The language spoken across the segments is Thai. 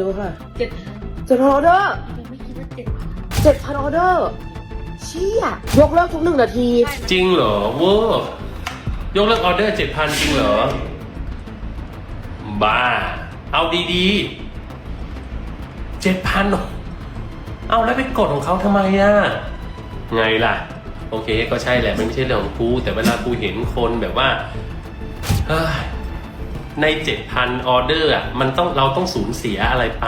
เยอะเท่าไหร่เจ็ดพันเจ็ดพันออเดอร์ไม่คิดว่าเจ็ดพันเจ็ดพันออเดอร์เชี่ยยกเลิกทุกหนึ่งนาที จริงเหรอเวอร์ยกเลิกออเดอร์เจ็ดพันจริงเหรอ บ้า เอาดีๆเจ็ดพันเอาแล้วไปกดของเขาทำไมอะ ไงล่ะ โอเคก็ใช่แหละ มันไม่ใช่เรื่องของกูแต่เวลากูเห็นคนแบบว่าเอ้ย ในเจ็ดพันออเดอร์มันต้องเราต้องสูญเสียอะไรไป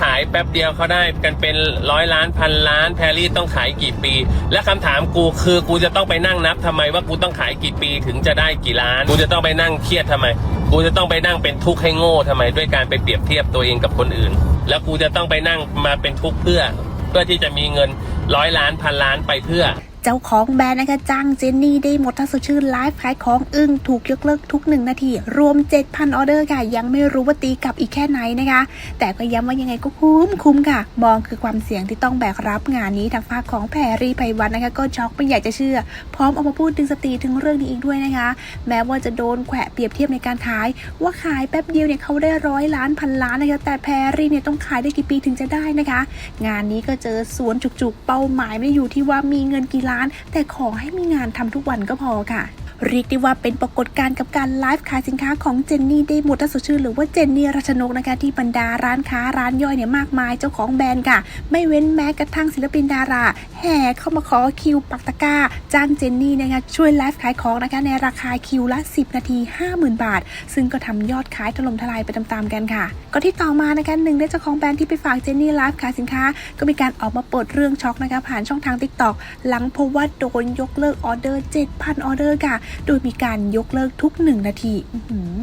ขายแป๊บเดียวเขาได้กันเป็นร้อยล้านพันล้านแพรรี่ต้องขายกี่ปี และคำถามกูคือกูจะต้องไปนั่งนับทำไมว่ากูต้องขายกี่ปีถึงจะได้กี่ล้าน กูจะต้องไปนั่งเครียดทำไม กูจะต้องไปนั่งเป็นทุกข์ให้โง่ทำไม ด้วยการไปเปรียบเทียบตัวเองกับคนอื่น แล้วกูจะต้องไปนั่งมาเป็นทุกข์เพื่อ เพื่อที่จะมีเงินร้อยล้านพันล้านไปเพื่อ เจ้าของแบรนด์นะคะจ้างเจนนี่ได้หมดถ้าสดชื่นไลฟ์ขายของอึ้งถูกยกเลิกทุกหนึ่งนาที รวม 7,000 ออเดอร์ค่ะ ยังไม่รู้ว่าตีกลับอีกแค่ไหนนะคะ แต่ก็ย้ำว่ายังไงก็คุ้มคุ้มค่ะ มองคือความเสี่ยงที่ต้องแบกรับงานนี้ทางภาคของแพรรี่ไพวันนะคะ ก็ช็อกไม่อยากจะเชื่อ พร้อมออกมาพูดดึงสติถึงเรื่องนี้อีกด้วยนะคะ แม้ว่าจะโดนแขวะเปรียบเทียบในการขาย ว่าขายแป๊บเดียวเนี่ยเขาได้ร้อยล้านพันล้านนะคะแต่แพรรี่เนี่ยต้องขายได้กี่ปีถึงจะได้นะคะ งานนี้ก็เจอสวนจุกๆ เป้าหมายไม่อยู่ที่ว่ามีเงินกี่ล้าน แต่ขอให้มีงานทำทุกวันก็พอค่ะ เรียกได้ว่าเป็นปรากฏการณ์กับการไลฟ์ขายสินค้าของเจนนี่ได้หมดถ้าสดชื่นหรือว่าเจนนี่รัชนกนะคะที่บรรดาร้านค้าร้านย่อยเนี่ยมากมายเจ้าของแบรนด์ค่ะ ไม่เว้นแม้กระทั่งศิลปินดารา แห่เข้ามาขอคิวปักตะกร้าจ้างเจนนี่นะคะช่วยไลฟ์ขายของนะคะในราคาคิวละ 10 นาที 50,000 บาท ซึ่งก็ทำยอดขายถล่มทลายไปตามๆกันค่ะ ก็ที่ต่อมานะคะหนึ่งในเจ้าของแบรนด์ที่ไปฝากเจนนี่ไลฟ์ขายสินค้า ก็มีการออกมาเปิดเรื่องช็อกนะคะผ่านช่องทาง TikTok หลังพบว่าโดนยกเลิกออเดอร์7,000ออเดอร์ค่ะโดยมีการยกเลิกทุก 1 นาทีอื้อหือ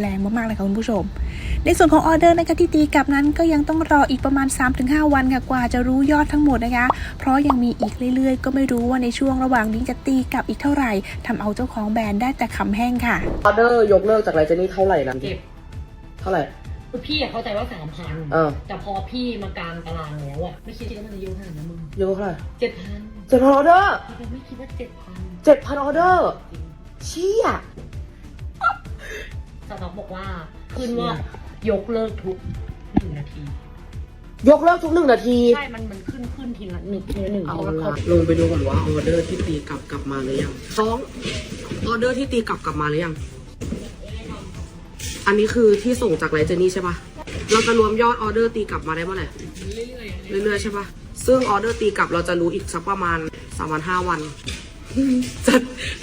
แรงมากๆเลยค่ะคุณผู้ชม ในส่วนของออเดอร์นะคะที่ตีกลับนั้นก็ยังต้องรออีกประมาณ 3-5 วันค่ะกว่าจะรู้ยอดทั้งหมดนะคะ เพราะยังมีอีกเรื่อยๆ ก็ไม่รู้ว่าในช่วงระหว่างนี้จะตีกลับอีกเท่าไหร่ทำเอาเจ้าของแบรนด์ได้แต่ขำแห้งค่ะ ออเดอร์ยกเลิกจากไรเจนี่เท่าไหร่นะเจ็บเท่าไหร่คือพี่อะเข้าใจว่าสามพันเออแต่พอพี่มากลางตารางแล้วอะไม่คิดว่ามันจะเยอะขนาดนั้นมึงเยอะเท่าไหร่เจ็ดพันเจ็ดพันออเดอร์ไม่คิดว่าเจ็ดพันเจ็ดพันออเดอร์ เชี่ยสต็อกบอกว่าขึ้นว่ายกเลิกทุกหนึ่งนาที ยกเลิกทุกหนึ่งนาที ใช่ มันมันขึ้นขึ้นทีละหนึ่งทีละหนึ่งเอาทีละละคนลงไปดูก่อนว่าออเดอร์ที่ตีกลับกลับมาหรือยังสองออเดอร์ที่ตีกลับกลับมาหรือยัง อันนี้คือที่ส่งจากไรเจนี่ใช่ปะเราจะรวมยอดออเดอร์ตีกลับมาได้เมื่อไหร่เรื่อยๆใช่ปะซึ่งออเดอร์ตีกลับเราจะรู้อีกสักประมาณสามวันห้าวัน จะ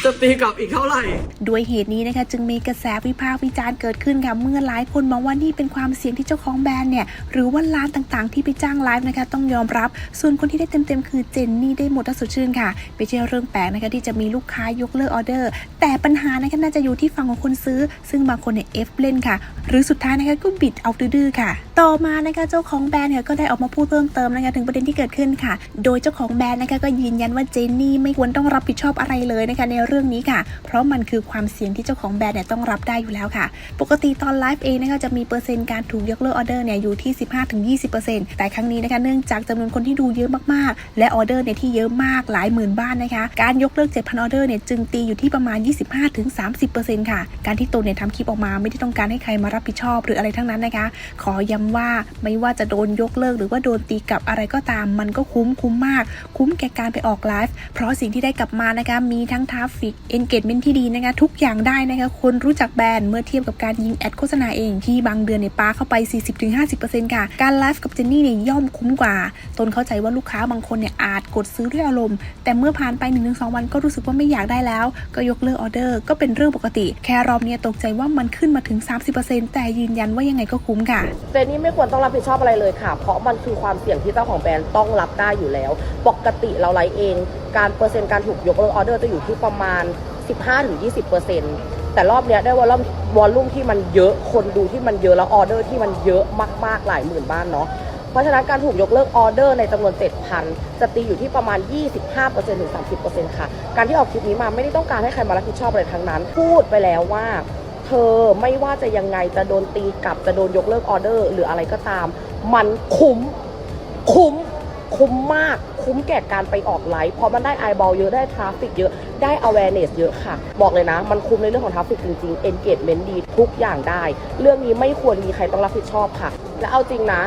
จะตีกลับอีกเท่าไหร่ ด้วยเหตุนี้นะคะจึงมีกระแสวิพากษ์วิจารณ์เกิดขึ้นค่ะเมื่อหลายคนมองว่านี่เป็นความเสี่ยงที่เจ้าของแบรนด์เนี่ยหรือว่าร้านต่างๆ ที่ไปจ้างไลฟ์นะคะต้องยอมรับ ส่วนคนที่ได้เต็มๆ คือเจนนี่ได้หมดถ้าสดชื่นค่ะไม่ใช่เรื่องแปลกนะคะที่จะมีลูกค้ายกเลิกออเดอร์ แต่ปัญหานะคะน่าจะอยู่ที่ฝั่งของคนซื้อ ซึ่งบางคนเนี่ยเอฟเล่นค่ะ หรือสุดท้ายนะคะก็บิดเอาดื้อๆค่ะ ต่อมานะคะเจ้าของแบรนด์เนี่ยก็ได้ออกมาพูดเพิ่มเติมนะคะถึงประเด็นที่เกิดขึ้นค่ะ โดยเจ้าของแบรนด์นะคะก็ยืนยันว่าเจนนี่ไม่ควรต้องรับผิดชอบอะไรเลยนะคะในเรื่องนี้ค่ะ เพราะมันคือความเสี่ยงที่เจ้าของแบรนด์เนี่ยต้องรับได้อยู่แล้วค่ะ ปกติตอนไลฟ์เองนะคะจะมีเปอร์เซ็นต์การถูกยกเลิกออเดอร์เนี่ยอยู่ที่ 15-20%แต่ครั้งนี้นะคะเนื่องจากจำนวนคนที่ดูเยอะมากๆ และออเดอร์เนี่ยที่เยอะมากหลายหมื่นบ้านนะคะ การยกเลิก 7,000 ออเดอร์เนี่ยจึงตีอยู่ที่ประมาณ 25-30%ค่ะ การที่ตนเนี่ยทำคลิปออกมาไม่ได้ต้องการให้ใครมารับผิดชอบหรืออะไรทั้งนั้นนะคะ ขอย้ำว่าไม่ว่าจะโดนยกเลิก หรือว่าโดนตีกลับอะไรก็ตาม มันก็คุ้มคุ้มมาก คุ้มแก่การไปออกไลฟ์เพราะสิ่งที่ได้กลับมานะคะมีทั้งทราฟฟิกเอนเกจเมนที่ดีนะคะทุกอย่างได้นะคะคนรู้จักแบรนด์เมื่อเทียบกับการยิงแอดโฆษณาเองที่บางเดือนเนี่ยปาเข้าไป 40-50%ค่ะ การไลฟ์กับเจนนี่เนี่ยย่อมคุ้มกว่า ตนเข้าใจว่าลูกค้าบางคนเนี่ยอาจกดซื้อด้วยอารมณ์ แต่เมื่อผ่านไป 1-2 วันก็รู้สึกว่าไม่อยากได้แล้ว ก็ยกเลิกออเดอร์ ก็เป็นเรื่องปกติ แค่รอบเนี้ยตกใจว่ามันขึ้นมาถึง 30%แต่ยืนยันว่ายังไงก็คุ้มค่ะเจนนี่ไม่ควรต้องรับผิดชอบอะไรเลยค่ะ เพราะมันคือความเสี่ยงที่เจ้าของแบรนด์ต้องรับได้อยู่แล้ว ปกติเราไลฟ์เองการเปอร์เซ็นต์การถูกยกเลิกออเดอร์จะอยู่ที่ประมาณ 15-20%แต่รอบเนี้ยได้วอลลุ่มวอลลุ่มที่มันเยอะคนดูที่มันเยอะแล้วออเดอร์ที่มันเยอะมากๆหลายหมื่นบ้านเนาะเพราะฉะนั้นการถูกยกเลิกออเดอร์ในจำนวน 7,000 จะตีอยู่ที่ประมาณ 25%ถึง 30%ค่ะ การที่ออกคลิปนี้มาไม่ได้ต้องการให้ใครมารับผิดชอบอะไรทั้งนั้น พูดไปแล้วว่า เธอไม่ว่าจะยังไงจะโดนตีกลับจะโดนยกเลิกออเดอร์ หรืออะไรก็ตาม มันคุ้ม คุ้ม คุ้มมากคุ้มแก่การไปออกไลฟ์เพราะมันได้ไอบอลเยอะได้ทราฟฟิกเยอะได้ awareness เยอะค่ะ บอกเลยนะ มันคุ้มในเรื่องของทราฟฟิกจริงๆ engagement ดีทุกอย่างได้ เรื่องนี้ไม่ควรมีใครต้องรับผิดชอบค่ะ และเอาจริงนะ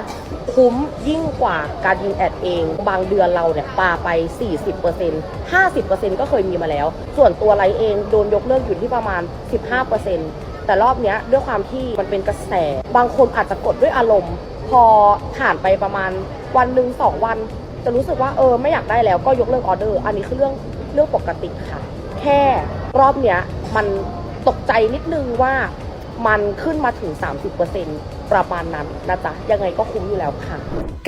คุ้มยิ่งกว่าการยิงแอดเอง บางเดือนเราเนี่ยปาไป 40% 50%ก็เคยมีมาแล้ว ส่วนตัวไลฟ์เองโดนยกเลิกอยู่ที่ประมาณ 15%แต่รอบเนี้ยด้วยความที่มันเป็นกระแส บางคนอาจจะกดด้วยอารมณ์ พอผ่านไปประมาณวันหนึ่งสองวัน จะรู้สึกว่าเออไม่อยากได้แล้วก็ยกเลิกออเดอร์ อันนี้คือเรื่องเรื่องปกติค่ะ แค่รอบเนี้ยมันตกใจนิดนึงว่ามันขึ้นมาถึง 30% ประมาณนั้นนะจ๊ะยังไงก็คุ้มอยู่แล้วค่ะ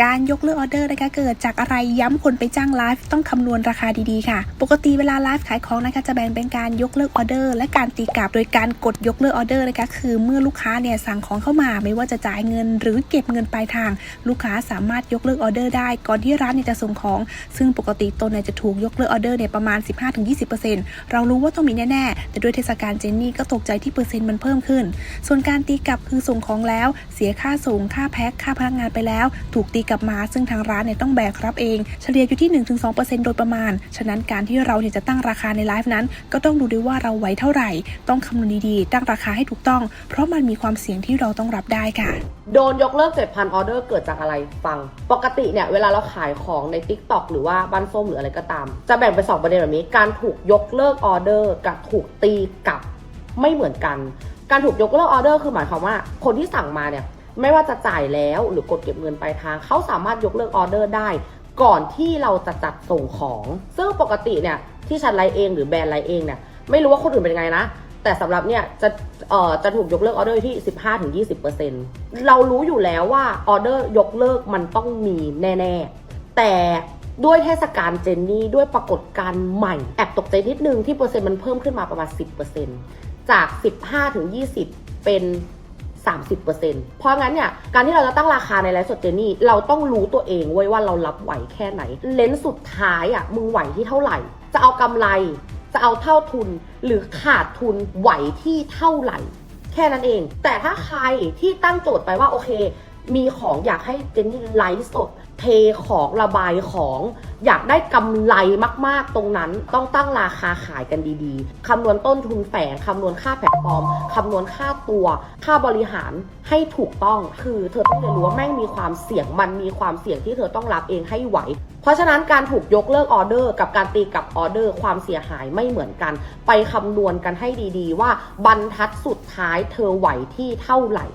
การยกเลิกออเดอร์นะคะเกิดจากอะไรย้ำคนไปจ้างไลฟ์ต้องคำนวณราคาดีๆค่ะ ปกติเวลาไลฟ์ขายของนะคะจะแบ่งเป็นการยกเลิกออเดอร์ และการตีกลับโดยการกดยกเลิกออเดอร์นะคะคือเมื่อลูกค้าเนี่ยสั่งของเข้ามาไม่ว่าจะจ่ายเงิน หรือเก็บเงินปลายทาง ลูกค้าสามารถยกเลิกออเดอร์ได้ก่อนที่ร้านเนี่ยจะส่งของ ซึ่งปกติตนเนี่ยจะถูกยกเลิกออเดอร์เนี่ยประมาณ 15-20%เรารู้ว่าต้องมีแน่ๆแต่ด้วยเทศกาลเจนนี่ก็ตกใจที่เปอร์เซ็นต์มันเพิ่มขึ้น ส่วนการตีกลับคือส่งของแล้วเสียค่าส่งค่าแพ็คค่าพนักงานไปแล้ว ถูกตีกลับมาซึ่งทางร้านเนี่ยต้องแบกรับเอง เฉลี่ยอยู่ที่ 1-2%โดยประมาณ ฉะนั้นการที่เราเนี่ยจะตั้งราคาในไลฟ์นั้น ก็ต้องดูด้วยว่าเราไหวเท่าไหร่ ต้องคำนวณดีๆ ตั้งราคาให้ถูกต้อง เพราะมันมีความเสี่ยงที่เราต้องรับได้ค่ะ โดนยกเลิก 7,000 ออเดอร์เกิดจากอะไรฟัง ปกติเนี่ยเวลาเราขายของใน Tik t o อกหรือว่าบ้านส้มหรืออะไรก็ตาม จะแบ่งเป็นสองประเด็นแบบนี้ การถูกยกเลิกออเดอร์กับถูกตีกลับไม่เหมือนกัน การถูกยกเลิกออเดอร์คือหมายความว่า คนที่สั่งมาเนี่ยไม่ว่าจะจ่ายแล้วหรือกดเก็บเงินปลายทาง เขาสามารถยกเลิกออเดอร์ได้ ก่อนที่เราจะจัดส่งของ ซึ่งปกติเนี่ยที่ฉันไลเองหรือแบรนด์ไลเองเนี่ยไม่รู้ว่าคนอื่นเป็นไงนะ แต่สำหรับเนี่ยจะเอ่อจะถูกยกเลิกออเดอร์ที่ 15-20%เรารู้อยู่แล้วว่าออเดอร์ยกเลิกมันต้องมีแน่ๆ แต่ด้วยเทศกาลเจนนี่ด้วยปรากฏการณ์ใหม่ แอบตกใจนิดนึงที่เปอร์เซ็นต์มันเพิ่มขึ้นมาประมาณ 10% จาก 15 ถึง 20 เป็น 30%เพราะงั้นเนี่ย การที่เราจะตั้งราคาในไลฟ์สดเจนี่ เราต้องรู้ตัวเองเว้ว่าเรารับไหวแค่ไหน เลนส์สุดท้ายอะมึงไหวที่เท่าไหร่ จะเอากำไร จะเอาเท่าทุน หรือขาดทุนไหวที่เท่าไหร่ แค่นั้นเอง แต่ถ้าใครที่ตั้งโจทย์ไปว่าโอเค มีของอยากให้เจนนี่ไลฟ์สด เทของระบายของ อยากได้กำไรมากๆตรงนั้นต้องตั้งราคาขายกันดีๆคำนวณต้นทุนแฝงคำนวณค่าแพลตฟอร์มคำนวณค่าตัว ค่าบริหารให้ถูกต้อง คือเธอต้องเรียนรู้ว่าแม่งมีความเสี่ยงมันมีความเสี่ยงที่เธอต้องรับเองให้ไหว เพราะฉะนั้นการถูกยกเลิกออเดอร์ กับการตีกับออเดอร์ความเสียหายไม่เหมือนกัน ไปคำนวณกันให้ดีๆ ว่าบรรทัดสุดท้ายเธอไหวที่เท่าไหร่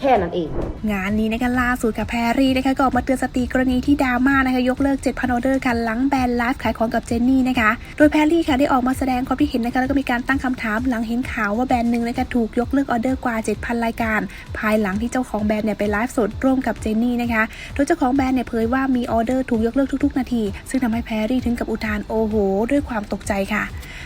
แค่นั้นเอง งานนี้นะคะล่าสุดกับแพรรี่นะคะก็ออกมาเตือนสติกรณีที่ดราม่านะคะยกเลิก 7,000ออเดอร์กันหลังแบนไลฟ์ขายของกับเจนนี่นะคะ โดยแพรรี่ค่ะได้ออกมาแสดงความคิดเห็นนะคะแล้วก็มีการตั้งคำถามหลังเห็นข่าวว่าแบรนด์หนึ่งนะคะถูกยกเลิกออเดอร์กว่า 7,000 รายการ ภายหลังที่เจ้าของแบรนด์เนี่ยไปไลฟ์สดร่วมกับเจนนี่นะคะ โดยเจ้าของแบรนด์เนี่ยเผยว่ามีออเดอร์ถูกยกเลิกทุกๆ นาที ซึ่งทำให้แพรรี่ถึงกับอุทานโอ้โห ด้วยความตกใจค่ะ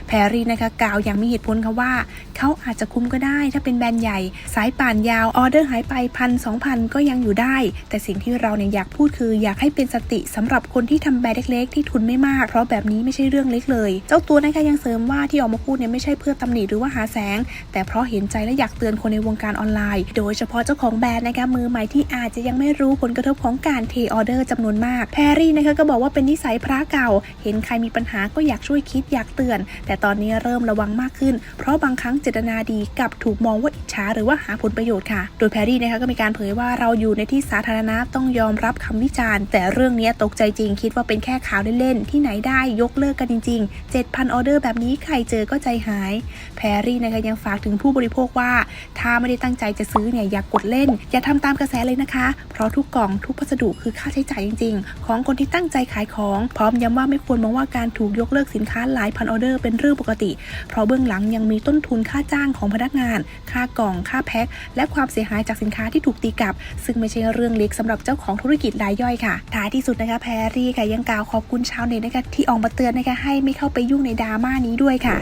แพรรี่นะคะกล่าวอย่างมีเหตุผลค่ะว่าเขาอาจจะคุ้มก็ได้ถ้าเป็นแบรนด์ใหญ่ สายป่านยาวออเดอร์หายไปพันสองพันก็ยังอยู่ได้ แต่สิ่งที่เราเนี่ยอยากพูดคือ อยากให้เป็นสติสำหรับคนที่ทำแบรนด์เล็กๆ ที่ทุนไม่มาก เพราะแบบนี้ไม่ใช่เรื่องเล็กเลย เจ้าตัวนะคะยังเสริมว่าที่ออกมาพูดเนี่ยไม่ใช่เพื่อตำหนิหรือว่าหาแสง แต่เพราะเห็นใจและอยากเตือนคนในวงการออนไลน์ โดยเฉพาะเจ้าของแบรนด์นะคะมือใหม่ที่อาจจะยังไม่รู้ผลกระทบของการเทออเดอร์จำนวนมากแพรรี่นะคะก็บอกว่าเป็นนิสัยพระเก่า เห็นใครมีปัญหาก็อยากช่วยคิดอยากเตือน แต่ตอนนี้เริ่มระวังมากขึ้น เพราะบางครั้งเจตนาดีกับถูกมองว่าอิจฉาหรือว่าหาผลประโยชน์ค่ะ โดยแพรรี่นะคะก็มีการเผยว่าเราอยู่ในที่สาธารณะต้องยอมรับคำวิจารณ์ แต่เรื่องนี้ตกใจจริงคิดว่าเป็นแค่ข่าวเล่นๆ ที่ไหนได้ยกเลิกกันจริง ๆ 7,000 ออเดอร์แบบนี้ใครเจอก็ใจหาย แพรรี่นะคะยังฝากถึงผู้บริโภคว่า ถ้าไม่ได้ตั้งใจจะซื้อเนี่ยอย่ากกดเล่น อย่าทำตามกระแสเลยนะคะ เพราะทุกกล่องทุกพัสดุคือค่าใช้จ่ายจริง ๆ ของคนที่ตั้งใจขายของพร้อมย้ำว่าไม่ควรมองว่าการถูกยกเลิกสินค้าหลายพันออเดอร์เป็นเรื่องปกติ เพราะเบื้องหลังยังมีต้นทุนค่าจ้างของพนักงาน ค่ากล่องค่าแพ็คและความเสียหายจากสินค้าที่ถูกตีกลับ ซึ่งไม่ใช่เรื่องเล็กสำหรับเจ้าของธุรกิจรายย่อยค่ะท้ายที่สุดนะคะแพรรี่ค่ะยังกล่าวขอบคุณชาวเน็ตนะคะที่ออกมาเตือนนะคะให้ไม่เข้าไปยุ่งในดราม่านี้ด้วยค่ะ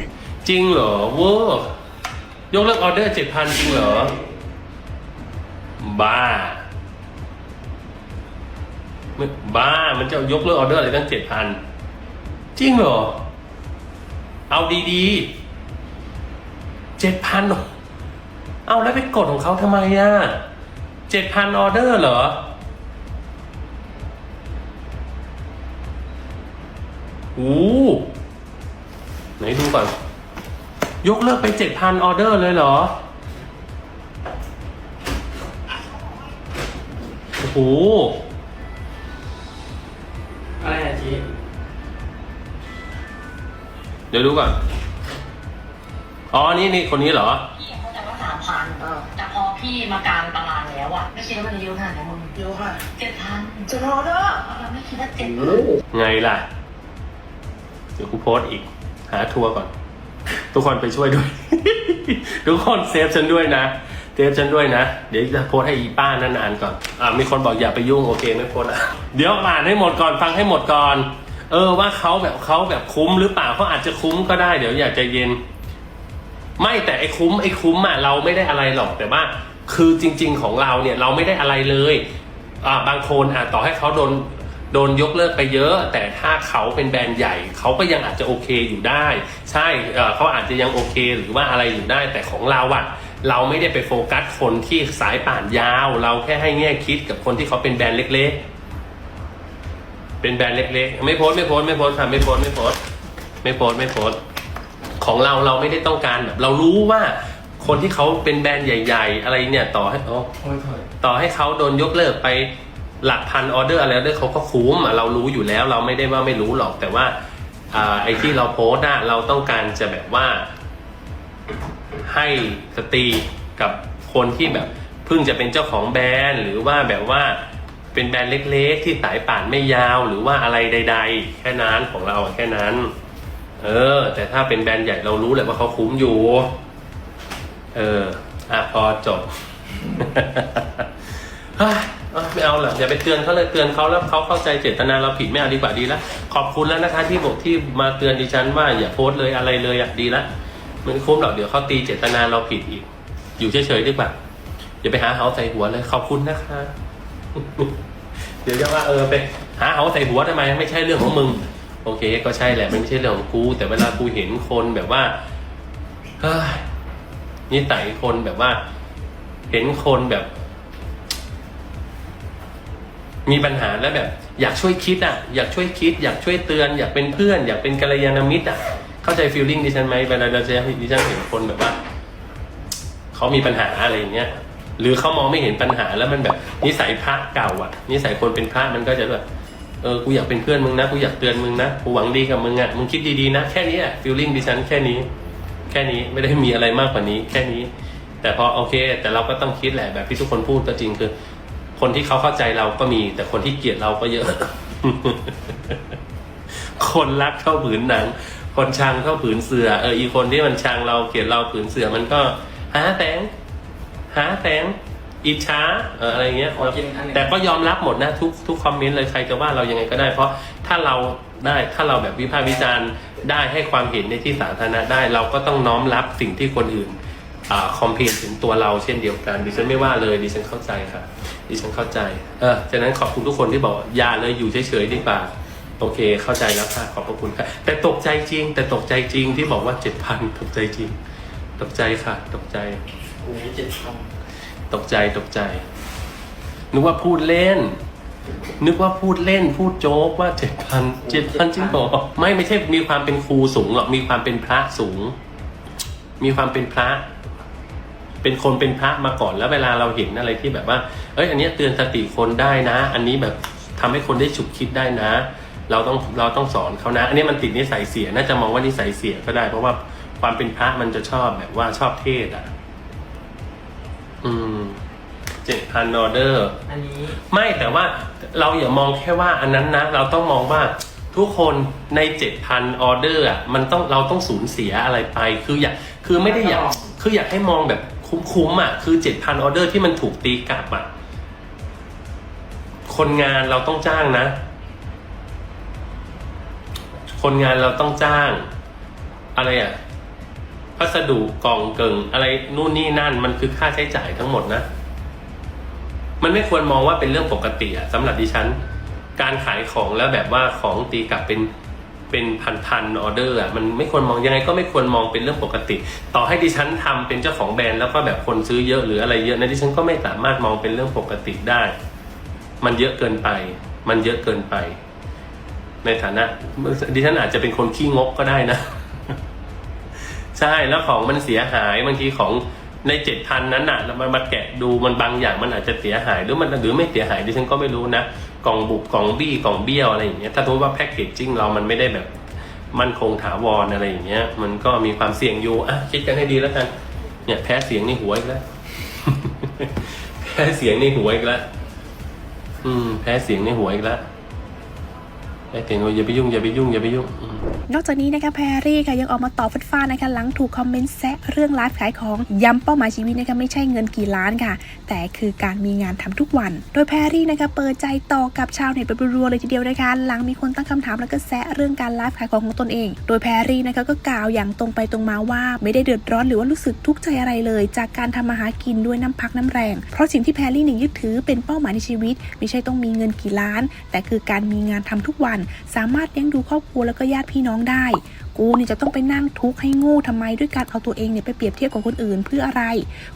จริงเหรอเวอร์ยกเลิกออเดอร์เจ็ดพันจริงเหรอ บ้ามันบ้ามันจะยกเลิกออเดอร์อะไรตั้งเจ็ดพันจริงเหรอ เอาดีๆเจ็ดพัน เอาแล้วไปกดของเขาทำไมอะเจ็ดพันออเดอร์เหรอหูไหนดูก่อน ยกเลิกไปเจ็ดพันออเดอร์เลยเหรอ โอ้โห อะไรอะจีเดี๋ยวดูก่อน อ๋อ นี่นี่คนนี้เหรอ แต่พอพี่มากลางตารางแล้วอะไม่คิดว่ามันจะเยอะขนาดนี้มึงเดี๋ยวค่ะเจ็ดพันจะรอเด้อเราไม่คิดว่าเจ็ดไงล่ะ เดี๋ยวกูโพสต์อีก หาทัวร์ก่อน ทุกคนไปช่วยด้วย ทุกคนเซฟฉันด้วยนะเซฟฉันด้วยนะ เดี๋ยวจะโพสต์ให้อีป้านั่นอ่านก่อน อ่ามีคนบอกอย่าไปยุ่งโอเคไม่โพสต์อะ เดี๋ยวอ่านให้หมดก่อนฟังให้หมดก่อน เออว่าเขาแบบเขาแบบคุ้มหรือเปล่าเขาอาจจะคุ้มก็ได้เดี๋ยวอยากจะเย็น ไม่แต่ไอ้คุ้มไอ้คุ้มอะเราไม่ได้อะไรหรอกแต่ว่า คือจริง ๆ ของเราเนี่ยเราไม่ได้อะไรเลยอ่าบางคนอะต่อให้เขาโดนโดนยกเลิกไปเยอะ แต่ถ้าเขาเป็นแบรนด์ใหญ่เขาก็ยังอาจจะโอเคอยู่ได้ ใช่เขาอาจจะยังโอเค หรือว่าอะไรอยู่ได้แต่ของเราอะเราไม่ได้ไปโฟกัสคนที่สายป่านยาว เราแค่ให้แง่คิดกับคนที่เขาเป็นแบรนด์เล็ก ๆ เป็นแบรนด์เล็ก ๆ ไม่โพสไม่โพสไม่โพสค่ะไม่โพสไม่โพสไม่โพสไม่โพสของเราเราไม่ได้ต้องการแบบเรารู้ว่า คนที่เขาเป็นแบรนด์ใหญ่ ๆ อะไรเนี่ยต่อให้อ๋อโอ้ยถอยต่อให้เขาโดนยกเลิกไปหลักพันออเดอร์อะไรออเดอร์เขาก็คุ้มอะเรารู้อยู่แล้วเราไม่ได้ว่าไม่รู้หรอกแต่ว่าอ่าไอ้ที่เราโพสต์อะเราต้องการจะแบบว่า ให้สตรีกับคนที่แบบเพิ่งจะเป็นเจ้าของแบรนด์ หรือว่าแบบว่าเป็นแบรนด์เล็กๆ ที่สายป่านไม่ยาวหรือว่าอะไรใด ๆ แค่นั้นของเราอะแค่นั้น เออ แต่ถ้าเป็นแบรนด์ใหญ่เรารู้แหละว่าเขาคุ้มอยู่ เออ อะพอจบไม่เอาหรอกอย่าไปเตือนเขาเลยเตือนเขาแล้วเขาเข้าใจเจตนาเราผิดไม่เอาดีกว่าดีแล้วขอบคุณแล้วนะคะที่บอกที่มาเตือนดิฉันว่าอย่าโพสต์เลยอะไรเลยอะดีล้วมันคุ้มหรอกเดี๋ยวเขาตีเจตนาเราผิดอีก อยู่เฉยๆดีกว่าอย่าไปหาเหาใส่หัวเลยขอบคุณนะคะ เดี๋ยวจะว่าเออไปหาเหาใส่หัวทำไมไม่ใช่เรื่องของมึง โอเค ก็ใช่แหละมันไม่ใช่เรื่องของกูแต่เวลากูเห็นคนแบบว่าเฮ้ย นิสัยคนแบบว่า เห็นคนแบบ มีปัญหาแล้วแบบ อยากช่วยคิดอะ อยากช่วยคิด อยากช่วยเตือน อยากเป็นเพื่อน อยากเป็นกัลยาณมิตรอะเข้าใจฟีลลิ่งดิฉันไหมเวลาเราจะดิฉันเห็นคนแบบว่าเขามีปัญหาอะไรอย่างเงี้ยหรือเขามองไม่เห็นปัญหาแล้วมันแบบนิสัยพระเก่าอะ นิสัยคนเป็นพระมันก็จะแบบเออกูอยากเป็นเพื่อนมึงนะกูอยากเตือนมึงนะกูหวังดีกับมึงอะมึงคิดดีๆนะแค่นี้อะฟีลลิ่งดิฉันแค่นี้ แค่นี้ไม่ได้มีอะไรมากกว่านี้ แค่นี้ แต่พอโอเค แต่เราก็ต้องคิดแหละแบบที่ทุกคนพูดก็จริงคือ คนที่เขาเข้าใจเราก็มี แต่คนที่เกลียดเราก็เยอะ คนรักเท่าผืนหนัง คนชังเท่าผืนเสือเอออีคนที่มันชังเราเกลียดเราผืนเสือมันก็หาแสงหาแสงอิจฉาเอออะไรเงี้ยขอกินอันหนึ่งแต่ก็ยอมรับหมดนะทุกทุกคอมเมนต์เลยใครจะว่าเรายังไงก็ได้ เพราะถ้าเราได้ถ้าเราแบบวิพากษ์วิจารณ์ ได้ให้ความเห็นในที่สาธารณะได้ เราก็ต้องน้อมรับสิ่งที่คนอื่นอ่าคอมเพลนถึงตัวเราเช่นเดียวกัน ดิฉันไม่ว่าเลยดิฉันเข้าใจค่ะ ดิฉันเข้าใจเออฉะนั้นขอบคุณทุกคนที่บอกอย่าเลยอยู่เฉยๆดีกว่าโอเค เข้าใจแล้วค่ะขอบพระคุณค่ะ แต่ตกใจจริง แต่ตกใจจริงที่บอกว่าเจ็ดพันตกใจจริง ตกใจค่ะ ตกใจโอ้ยเจ็ดพันตกใจตกใจนึกว่าพูดเล่น นึกว่าพูดเล่นพูดโจ๊กว่าเจ็ดพันเจ็ดพันจริงเหรอไม่ไม่ใช่มีความเป็นครูสูงหรอกมีความเป็นพระสูง มีความเป็นพระ เป็นคนเป็นพระมาก่อนแล้วเวลาเราเห็นอะไรที่แบบว่า เอ้ย อันนี้เตือนสติคนได้นะ อันนี้แบบทำให้คนได้ฉุกคิดได้นะ เราต้องเราต้องสอนเขานะ อันนี้มันติดนิสัยเสียน่าจะมองว่านิสัยเสียก็ได้ เพราะว่าความเป็นพระมันจะชอบแบบว่าชอบเทศอะ อืม เจ็ดพันออเดอร์ อันนี้ ไม่แต่ว่าเราอย่ามองแค่ว่าอันนั้นนะ เราต้องมองว่าทุกคนในเจ็ดพันออเดอร์อะมันต้องเราต้องสูญเสียอะไรไป คืออยากคือไม่ได้อยากคืออยากให้มองแบบคุ้มๆอะคือเจ็ดพันออเดอร์ที่มันถูกตีกลับอะคนงานเราต้องจ้างนะ คนงานเราต้องจ้าง อะไรอะพัสดุกล่องเกิงอะไรนู่นนี่นั่นมันคือค่าใช้จ่ายทั้งหมดนะ มันไม่ควรมองว่าเป็นเรื่องปกติอะสำหรับดิฉัน การขายของแล้วแบบว่าของตีกลับเป็นเป็นพันๆออเดอร์อะมันไม่ควรมองยังไงก็ไม่ควรมองเป็นเรื่องปกติ ต่อให้ดิฉันทำเป็นเจ้าของแบรนด์แล้วก็แบบคนซื้อเยอะหรืออะไรเยอะนะดิฉันก็ไม่สามารถมองเป็นเรื่องปกติได้ มันเยอะเกินไป มันเยอะเกินไป ในฐานะดิฉันอาจจะเป็นคนขี้งกก็ได้นะ ใช่แล้วของมันเสียหายบางทีของ ในเจ็ดพันนั้นน่ะแล้วมันมาแกะดูมันบางอย่างมันอาจจะเสียหายหรือมันหรือไม่เสียหายดิฉันก็ไม่รู้นะกล่องบุกกล่องบี้กล่องเบี้ยวอะไรอย่างเงี้ยถ้าสมมติว่าแพ็กเกจจิ้งเรามันไม่ได้แบบมั่นคงถาวรอะไรอย่างเงี้ย มันก็มีความเสี่ยงอยู่อะคิดกันให้ดีแล้วกัน เนี่ยแพ้เสียงในหัวอีกแล้วแพ้เสียงในหัวอีกแล้วอืม แพ้เสียงในหัวอีกแล้ว แพ้เสียงในหัวอย่าไปยุ่งอย่าไปยุ่งอย่าไปยุ่งนอกจากนี้นะคะแพรรี่ค่ะยังออกมาตอบฟาดฟานะคะหลังถูกคอมเมนต์แซะเรื่องไลฟ์ขายของย้ำเป้าหมายชีวิตนะคะไม่ใช่เงินกี่ล้านค่ะ แต่คือการมีงานทำทุกวัน โดยแพรรี่นะคะเปิดใจต่อกับชาวเน็ตเป็นรัวๆเลยทีเดียวนะคะหลังมีคนตั้งคำถามแล้วก็แซะเรื่องการไลฟ์ขายของของตนเอง โดยแพรรี่นะคะก็กล่าวอย่างตรงไปตรงมาว่า ไม่ได้เดือดร้อนหรือว่ารู้สึกทุกข์ใจอะไรเลย จากการทำมาหากินด้วยน้ำพักน้ำแรง เพราะสิ่งที่แพรรี่เนี่ยยึดถือเป็นเป้าหมายในชีวิต ไม่ใช่ต้องมีเงินกี่ล้าน แต่คือการมีงานทำทุกวันสามารถเลี้ยงดูครอบครัวแล้วก็ญาติพี่น้องได้ กูเนี่ยจะต้องไปนั่งทุกข์ให้โง่ทำไมด้วยการเอาตัวเองเนี่ยไปเปรียบเทียบกับคนอื่นเพื่ออะไร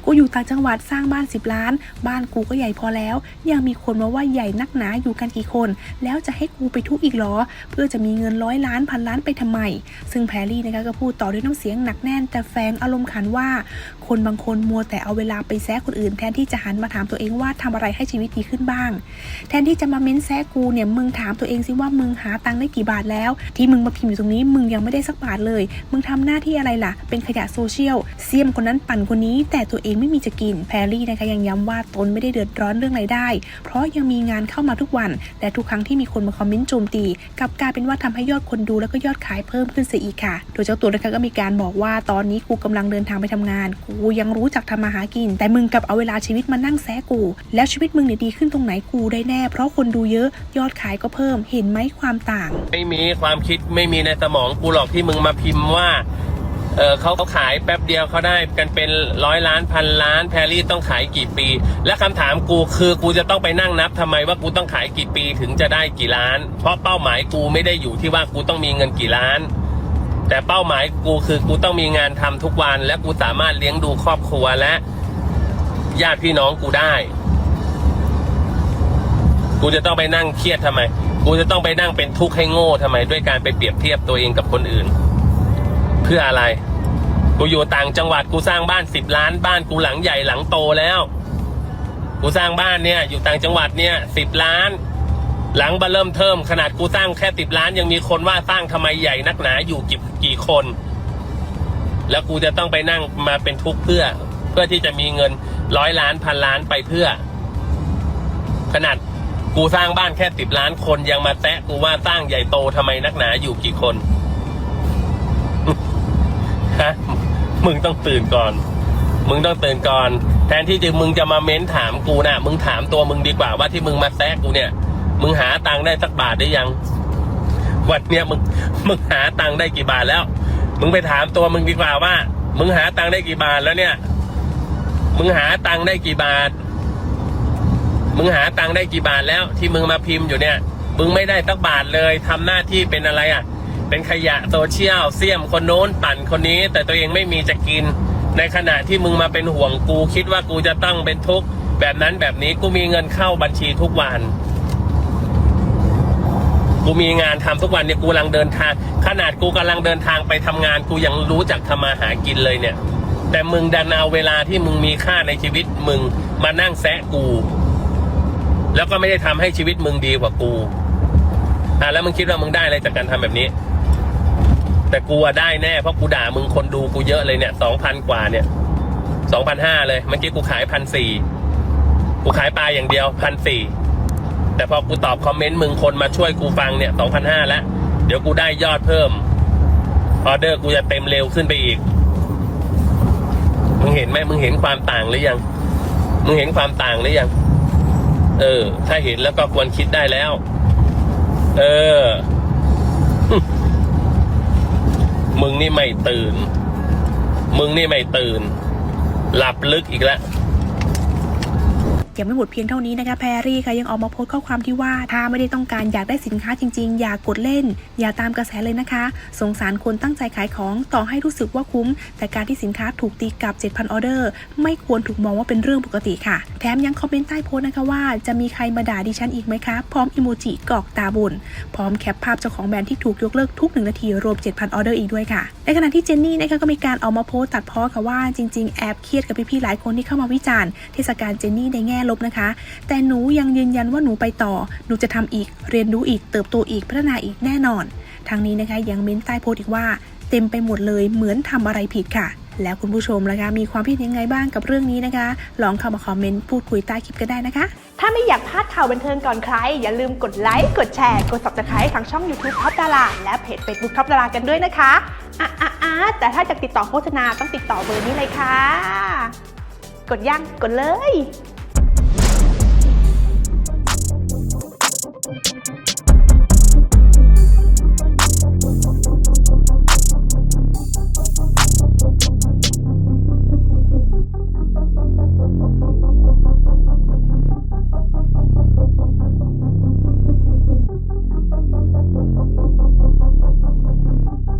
กูอยู่ต่างจังหวัดสร้างบ้าน 10 ล้าน บ้านกูก็ใหญ่พอแล้ว ยังมีคนมาว่าใหญ่นักหนาอยู่กันกี่คน แล้วจะให้กูไปทุกข์อีกหรอ เพื่อจะมีเงินร้อยล้านพันล้านไปทำไม ซึ่งแพรรี่นะคะก็พูดต่อด้วยน้ำเสียงหนักแน่น แต่แฝงอารมณ์ขันว่า คนบางคนมัวแต่เอาเวลาไปแซะคนอื่น แทนที่จะหันมาถามตัวเองว่าทำอะไรให้ชีวิตดีขึ้นบ้าง แทนที่จะมาเม้นแซะกูเนี่ยมึงถามตัวเองสิว่ามึงหาตังค์ได้กี่บาทแล้ว ที่มึงมาพิมพ์อยู่ตรงนี้มึงยังไม่ได้สักบาทเลย มึงทำหน้าที่อะไรล่ะ เป็นขยะโซเชียล เสียมคนนั้นปั่นคนนี้ แต่ตัวเองไม่มีจะกิน แพรรี่นะคะยังย้ำว่าตนไม่ได้เดือดร้อนเรื่องรายได้ เพราะยังมีงานเข้ามาทุกวัน และทุกครั้งที่มีคนมาคอมเมนต์โจมตีกลับกลายเป็นว่าทำให้ยอดคนดูแล้วก็ยอดขายเพิ่มขึ้นเสียอีกค่ะ โดยเจ้าตัวนะคะก็มีการบอกว่าตอนนี้กูกำลังเดินทางไปทำงาน กูยังรู้จักทำมาหากิน แต่มึงกลับเอาเวลาชีวิตมานั่งแซะกู แล้วชีวิตมึงเนี่ยดีขึ้นตรงไหนกูได้แน่ เพราะคนดูเยอะยอดขายก็เพิ่มเห็นไหมความต่าง ไม่มีความคิดไม่มีในสมองกูหรอกที่มึงมาพิมพ์ว่าเออเขาเขาขายแป๊บเดียวเขาได้กันเป็นร้อยล้านพันล้านแพรรี่ต้องขายกี่ปี และคำถามกูคือกูจะต้องไปนั่งนับทำไมว่ากูต้องขายกี่ปีถึงจะได้กี่ล้าน เพราะเป้าหมายกูไม่ได้อยู่ที่ว่ากูต้องมีเงินกี่ล้าน แต่เป้าหมายกูคือกูต้องมีงานทำทุกวัน และกูสามารถเลี้ยงดูครอบครัวและญาติพี่น้องกูได้ กูจะต้องไปนั่งเครียดทำไม กูจะต้องไปนั่งเป็นทุกข์ให้โง่ทำไม ด้วยการไปเปรียบเทียบตัวเองกับคนอื่น เพื่ออะไร กูอยู่ต่างจังหวัดกูสร้างบ้านสิบล้านบ้านกูหลังใหญ่หลังโตแล้ว กูสร้างบ้านเนี่ย อยู่ต่างจังหวัดเนี่ยสิบล้าน หลังมาเริ่มเทิมขนาดกูสร้างแค่สิบล้าน ยังมีคนว่าสร้างทำไมใหญ่นักหนาอยู่กี่กี่คน แล้วกูจะต้องไปนั่งมาเป็นทุกข์เพื่อ เพื่อที่จะมีเงินร้อยล้านพันล้านไปเพื่อขนาด กูสร้างบ้านแค่สิบล้านคนยังมาแซะกูว่าสร้างใหญ่โตทำไมนักหนาอยู่กี่คนฮะมึงต้องตื่นก่อน มึงต้องตื่นก่อน แทนที่จะมึงจะมาเม้นถามกูนะมึงถามตัวมึงดีกว่าว่าที่มึงมาแซะกูเนี่ย มึงหาตังค์ได้สักบาทได้ยัง วันเนี้ยมึงมึงหาตังค์ได้กี่บาทแล้ว มึงไปถามตัวมึงดีกว่าว่า มึงหาตังค์ได้กี่บาทแล้วเนี่ย มึงหาตังค์ได้กี่บาท มึงหาตังค์ได้กี่บาทแล้ว ที่มึงมาพิมพ์อยู่เนี่ย มึงไม่ได้สักบาทเลยทำหน้าที่เป็นอะไรอะ เป็นขยะโซเชียลเสี่ยมคนโน้นปั่นคนนี้ แต่ตัวเองไม่มีจะกิน ในขณะที่มึงมาเป็นห่วงกูคิดว่ากูจะต้องเป็นทุกข์แบบนั้นแบบนี้กูมีเงินเข้าบัญชีทุกวันกูมีงานทำทุกวันเนี่ยกูกำลังเดินทาง ขนาดกูกำลังเดินทางไปทำงานกูยังรู้จักทำมาหากินเลยเนี่ย แต่มึงดันเอาเวลาที่มึงมีค่าในชีวิตมึงมานั่งแซะกู แล้วก็ไม่ได้ทำให้ชีวิตมึงดีกว่ากูอะแล้วมึงคิดว่ามึงได้อะไรจากการทำแบบนี้ แต่กูอะได้แน่เพราะกูด่ามึงคนดูกูเยอะเลยเนี่ยสองพันกว่าเนี่ยสองพันห้าเลยเมื่อกี้กูขายพันสี่กูขายปลาอย่างเดียวพันสี่แต่พอกูตอบคอมเมนต์มึงคนมาช่วยกูฟังเนี่ยสองพันห้าแล้วเดี๋ยวกูได้ยอดเพิ่มออเดอร์กูจะเต็มเร็วขึ้นไปอีก มึงเห็นไหมมึงเห็นความต่างหรือยัง มึงเห็นความต่างหรือยัง เออ ถ้าเห็นแล้วก็ควรคิดได้แล้ว เออ มึงนี่ไม่ตื่น มึงนี่ไม่ตื่น หลับลึกอีกแล้ว ยังไม่หมดเพียงเท่านี้นะคะแพรรี่ค่ะยังออกมาโพสต์ข้อความที่ว่าถ้าไม่ได้ต้องการอยากได้สินค้าจริง ๆ อย่ากกดเล่น อย่าตามกระแสเลยนะคะ สงสารคนตั้งใจขายของต่อให้รู้สึกว่าคุ้ม แต่การที่สินค้าถูกตีกลับ 7,000 ออเดอร์ ไม่ควรถูกมองว่าเป็นเรื่องปกติค่ะ แถมยังคอมเมนต์ใต้โพสต์นะคะว่าจะมีใครมาด่าดิฉันอีกไหมคะพร้อมอิโมจิกรอกตาบุญพร้อมแคปภาพเจ้าของแบรนด์ที่ถูกยกเลิกทุกหนึ่งนาทีรวม 7,000 ออเดอร์อีกด้วยค่ะในขณะที่เจนนี่นะคะก็มีการออกมาโพสต์ตัดพ้อค่ะว่าจริง ๆ แอบเครียดกับพี่ๆหลายคนที่เข้ามาวิจารณ์เทศกาลเจนนี่ในแง่ลบนะคะ แต่หนูยังยืนยันว่าหนูไปต่อ หนูจะทำอีก เรียนรู้อีก เติบโตอีก พัฒนาอีกแน่นอน ทางนี้นะคะยังเม้นใต้โพสต์อีกว่า เต็มไปหมดเลยเหมือนทำอะไรผิดค่ะ แล้วคุณผู้ชมล่ะคะ มีความคิดยังไงบ้างกับเรื่องนี้นะคะ ลองเข้ามาคอมเมนต์พูดคุยใต้คลิปกันได้นะคะ ถ้าไม่อยากพลาดข่าวบันเทิงก่อนใคร อย่าลืมกดไลค์กดแชร์กด subscribe ทางช่อง YouTube ท็อปดาราและเพจ Facebook ท็อปดารากันด้วยนะคะอะอะอะแต่ถ้าจะติดต่อโฆษณาต้องติดต่อเบอร์นี้เลยค่ะกดยังกดเลย